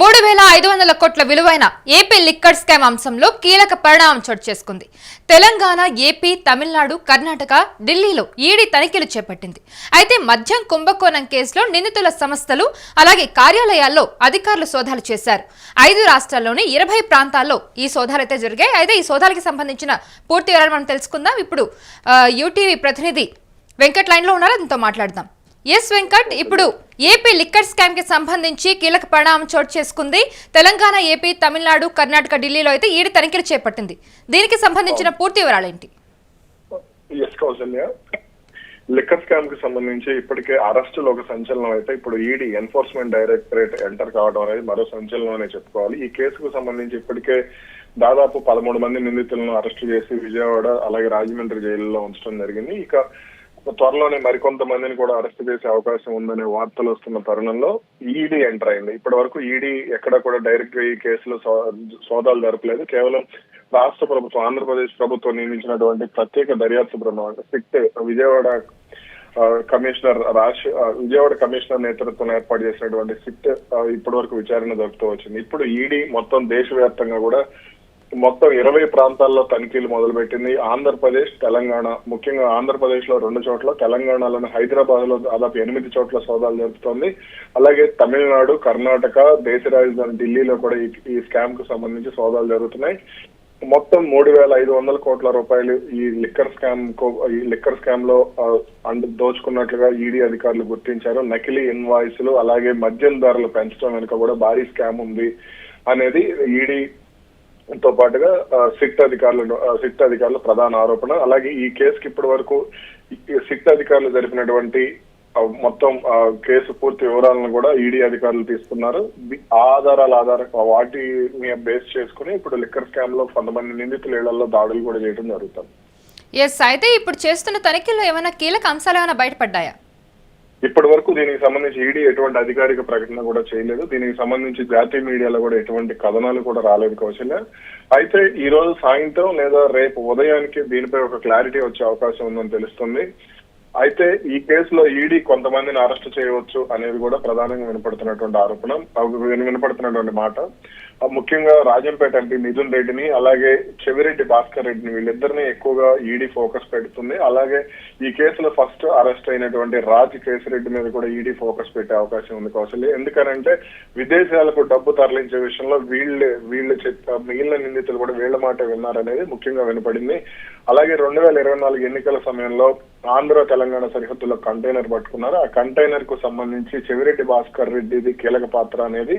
మూడు వేల ఐదు వందల కోట్ల విలువైన ఏపీ లిక్కర్ స్కామ్ అంశంలో కీలక పరిణామం చోటు చేసుకుంది. తెలంగాణ ఏపీ తమిళనాడు కర్ణాటక ఢిల్లీలో ఈడీ తనిఖీలు చేపట్టింది. అయితే మద్యం కుంభకోణం కేసులో నిందితుల సంస్థలు అలాగే కార్యాలయాల్లో అధికారులు సోదాలు చేశారు. ఐదు రాష్ట్రాల్లోని ఇరవై ప్రాంతాల్లో ఈ సోదాలు అయితే జరిగాయి. అయితే ఈ సోదాలకి సంబంధించిన పూర్తి వివరాలు మనం తెలుసుకుందాం. ఇప్పుడు యూటీవీ ప్రతినిధి వెంకట్ లైన్లో ఉన్నారు. అతనితో మాట్లాడదాం. ఎస్ వెంకట్ ఇప్పుడు ఏపీ లిక్కర్ స్కామ్కి సంబంధించి కీలక పరిణామం చోటు చేసుకుంది. తెలంగాణ ఏపీ తమిళనాడు కర్ణాటక ఢిల్లీలో అయితే ఈడీ తనిఖీలు చేపట్టింది. దీనికి సంబంధించిన పూర్తి వివరాలు ఏంటి ఎస్ కౌశల్య లిక్కర్ స్కామ్కి సంబంధించి ఇప్పటికే అరెస్టులు ఒక సంచలనం అయితే ఇప్పుడు ఈడీ ఎన్ఫోర్స్మెంట్ డైరెక్టరేట్ ఎంటర్ కావడం అనేది మరో సంచలనం అనే చెప్పుకోవాలి. ఈ కేసుకు సంబంధించి ఇప్పటికే దాదాపు పదమూడు మంది నిందితులను అరెస్ట్ చేసి విజయవాడ అలాగే రాజమండ్రి జైలులో ఉంచడం జరిగింది. ఇక త్వరలోనే మరికొంతమందిని కూడా అరెస్ట్ చేసే అవకాశం ఉందనే వార్తలు వస్తున్న తరుణంలో ఈడీ ఎంటర్ అయింది. ఇప్పటి వరకు ఈడీ ఎక్కడ కూడా డైరెక్ట్గా ఈ కేసులో సో- సోదాలు జరపలేదు. కేవలం రాష్ట్ర ప్రభుత్వం ఆంధ్రప్రదేశ్ ప్రభుత్వం నియమించినటువంటి ప్రత్యేక దర్యాప్తు బృందం అంటే SIT Vijayawada commissioner Raj Vijayawada commissioner నేతృత్వం ఏర్పాటు చేసినటువంటి సిట్ ఇప్పటి వరకు విచారణ జరుపుతూ వచ్చింది. ఇప్పుడు ఈడీ మొత్తం దేశవ్యాప్తంగా కూడా మొత్తం ఇరవై ప్రాంతాల్లో తనిఖీలు మొదలుపెట్టింది ఆంధ్రప్రదేశ్ తెలంగాణ. ముఖ్యంగా ఆంధ్రప్రదేశ్లో రెండు చోట్ల తెలంగాణలోని హైదరాబాద్లో దాదాపు ఎనిమిది చోట్ల సోదాలు జరుపుతోంది. అలాగే తమిళనాడు కర్ణాటక దేశ రాజధాని ఢిల్లీలో కూడా ఈ- స్కామ్కు సంబంధించి సోదాలు జరుగుతున్నాయి. మొత్తం మూడు వేల ఐదు వందల కోట్ల రూపాయలు ఈ లిక్కర్ స్కామ్ ఈ లిక్కర్ స్కామ్లో అండ్ దోచుకున్నట్లుగా ఈడీ అధికారులు గుర్తించారు. నకిలీ ఇన్వాయిస్లు అలాగే మద్యం ధరలు పెంచడం వెనుక కూడా భారీ స్కామ్ ఉంది అనేది ఈడీ తో పాటుగా సిట్ అధికారులు సిట్ అధికారుల ప్రధాన ఆరోపణ అలాగే ఈ కేసుకి ఇప్పటి వరకు ఈ సిట్ అధికారులు జరిపినటువంటి మొత్తం కేసు పూర్తి వివరాలను కూడా ఈడీ అధికారులు తీసుకున్నారు. ఆధారాల ఆధార వాటిని బేస్ చేసుకుని ఇప్పుడు లిక్కర్ స్కామ్లో కొంతమంది నిందితుల ఇళ్ళలో దాడులు కూడా చేయడం జరుగుతుంది. ఎస్ అయితే ఇప్పుడు చేస్తున్న తనిఖీల్లో ఏమైనా కీలక అంశాలు ఏమైనా బయటపడ్డాయా? ఇప్పటి వరకు దీనికి సంబంధించి ఈడీ ఎటువంటి అధికారిక ప్రకటన కూడా చేయలేదు. దీనికి సంబంధించి జాతీయ మీడియాలో కూడా ఎటువంటి కథనాలు కూడా రాలేదు కౌశల్య. అయితే ఈ రోజు సాయంత్రం లేదా రేపు ఉదయానికి దీనిపై ఒక క్లారిటీ వచ్చే అవకాశం ఉందని తెలుస్తుంది. అయితే ఈ కేసులో ఈడీ కొంతమందిని అరెస్ట్ చేయవచ్చు అనేది కూడా ప్రధానంగా వినపడుతున్నటువంటి ఆరోపణ. వినపడుతున్నటువంటి మాట. ముఖ్యంగా రాజంపేట ఎంపీ మిథున్ రెడ్డిని అలాగే చెవిరెడ్డి భాస్కర్ రెడ్డిని వీళ్ళిద్దరిని ఎక్కువగా ఈడీ ఫోకస్ పెడుతుంది. అలాగే ఈ కేసులో ఫస్ట్ అరెస్ట్ అయినటువంటి రాజ్ కేసిరెడ్డి మీద కూడా ఈడీ ఫోకస్ పెట్టే అవకాశం ఉంది కౌశల్య ఎందుకనంటే విదేశాలకు డబ్బు తరలించే విషయంలో వీళ్ళే వీళ్ళు మిగిలిన నిందితులు కూడా వీళ్ళ మాట విన్నారనేది ముఖ్యంగా వినపడింది. అలాగే రెండు వేల ఇరవై నాలుగు ఎన్నికల సమయంలో ఆంధ్ర తెలంగాణ సరిహద్దులో కంటైనర్ పట్టుకున్నారు. ఆ కంటైనర్కు సంబంధించి చెవిరెడ్డి భాస్కర్ రెడ్డిది కీలక పాత్ర అనేది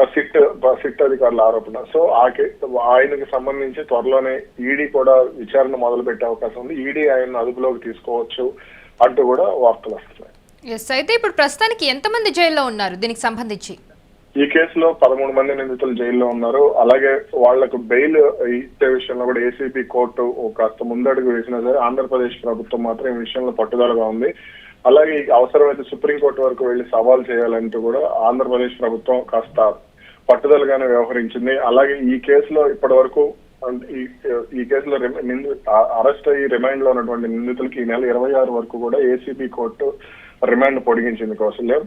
ఆ సిట్ సిట్ అధికారుల ఆరోపణ. సో ఆ ఆయనకు ఆయనకి సంబంధించి త్వరలోనే ఈడీ కూడా విచారణ మొదలు పెట్టే అవకాశం ఉంది. ఈడీ ఆయన అదుపులోకి తీసుకోవచ్చు అంటూ కూడా వార్తలు వస్తున్నాయి. ఎస్ అయితే ఇప్పుడు ప్రస్తుతానికి ఎంతమంది జైల్లో ఉన్నారు దీనికి సంబంధించి? ఈ కేసులో పదమూడు మంది నిందితులు జైల్లో ఉన్నారు. అలాగే వాళ్ళకు బెయిల్ ఇచ్చే విషయంలో కూడా ఏసీబీ కోర్టు కాస్త ముందడుగు వేసినా సరే ఆంధ్రప్రదేశ్ ప్రభుత్వం మాత్రం ఈ విషయంలో పట్టుదలగా ఉంది. అలాగే ఈ అవసరమైతే సుప్రీంకోర్టు వరకు వెళ్ళి సవాల్ చేయాలంటూ కూడా ఆంధ్రప్రదేశ్ ప్రభుత్వం కాస్త పట్టుదలగానే వ్యవహరించింది. అలాగే ఈ కేసులో ఇప్పటి వరకు ఈ ఈ కేసులో నింది అరెస్ట్ అయ్యి రిమైండ్లో ఉన్నటువంటి నిందితులకి ఈ నెల ఇరవై ఆరు వరకు కూడా ఏసీబీ కోర్టు రిమాండ్ పొడిగించింది కౌశల్యం.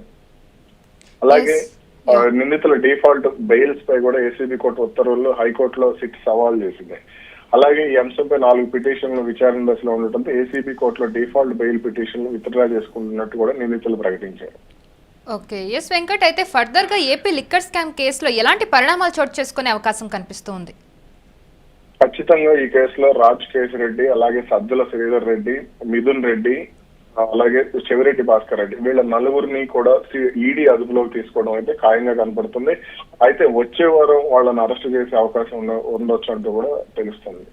అలాగే నిందితుల డిఫాల్ట్ బెయిల్స్ పై కూడా ఏసీబీ కోర్టు ఉత్తర్వుల్లో హైకోర్టులో సిట్ సవాల్ చేసింది. అలాగే ఈ అంశంపై నాలుగు పిటిషన్లు విచారణ దశలో ఉండటంతో ఏసీబీ కోర్టులో డిఫాల్ట్ బెయిల్ పిటిషన్లు విత్డ్రా చేసుకుంటున్నట్టు కూడా నిందితులు ప్రకటించారు. ఓకే. ఎస్ వెంకట్ అయితే ఫర్దర్గా ఏపీ లిక్కర్ స్కామ్ కేసులో ఎలాంటి పరిణామాలు చోటు చేసుకునే అవకాశం కనిపిస్తుంది? ఖచ్చితంగా ఈ కేసులో రాజ్ కేశిరెడ్డి అలాగే సజ్జల శ్రీధర్ రెడ్డి మిథున్ రెడ్డి అలాగే చెవిరెడ్డి భాస్కర్ రెడ్డి. వీళ్ళ నలుగురిని కూడా ఈడీ అదుపులోకి తీసుకోవడం అయితే ఖాయంగా కనపడుతుంది. అయితే వచ్చే వారం వాళ్ళని అరెస్ట్ చేసే అవకాశం ఉండొచ్చు అంటూ కూడా తెలుస్తుంది.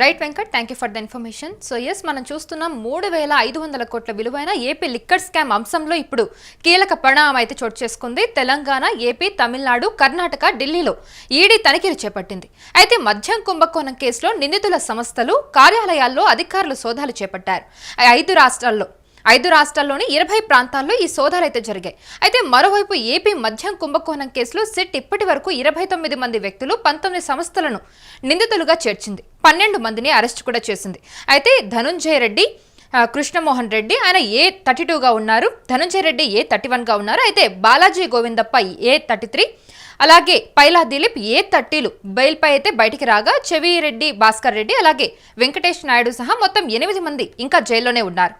Right Venkat thank you for the information so yes మనం చూస్తున్నాం మూడు వేల ఐదు వందల కోట్ల విలువైన ఏపీ లిక్కర్ స్కామ్ అంశంలో ఇప్పుడు కీలక పరిణామం అయితే చోటు చేసుకుంది. తెలంగాణ ఏపీ తమిళనాడు కర్ణాటక ఢిల్లీలో ఈడీ తనిఖీలు చేపట్టింది. అయితే మద్యం కుంభకోణం కేసులో నిందితుల సంస్థలు కార్యాలయాల్లో అధికారులు సోదాలు చేపట్టారు. ఐదు రాష్ట్రాల్లో ఐదు రాష్ట్రాల్లోని ఇరవై ప్రాంతాల్లో ఈ సోదాలు అయితే జరిగాయి. అయితే మరోవైపు ఏపీ మద్యం కుంభకోణం కేసులో సిట్ ఇప్పటి వరకు ఇరవై తొమ్మిది మంది వ్యక్తులు పంతొమ్మిది సంస్థలను నిందితులుగా చేర్చింది. పన్నెండు మందిని అరెస్ట్ కూడా చేసింది. అయితే ధనుంజయ రెడ్డి కృష్ణమోహన్ రెడ్డి ఆయన ఏ థర్టీ టూగా ఉన్నారు ధనుంజయ రెడ్డి ఏ థర్టీ వన్గా ఉన్నారు అయితే Balaji Govindappa A thirty three అలాగే పైలా దిలీప్ ఏ థర్టీలు బెయిల్పై అయితే బయటికి రాగా చెవిరెడ్డి భాస్కర్ రెడ్డి అలాగే వెంకటేష్ నాయుడు సహా మొత్తం ఎనిమిది మంది ఇంకా జైల్లోనే ఉన్నారు.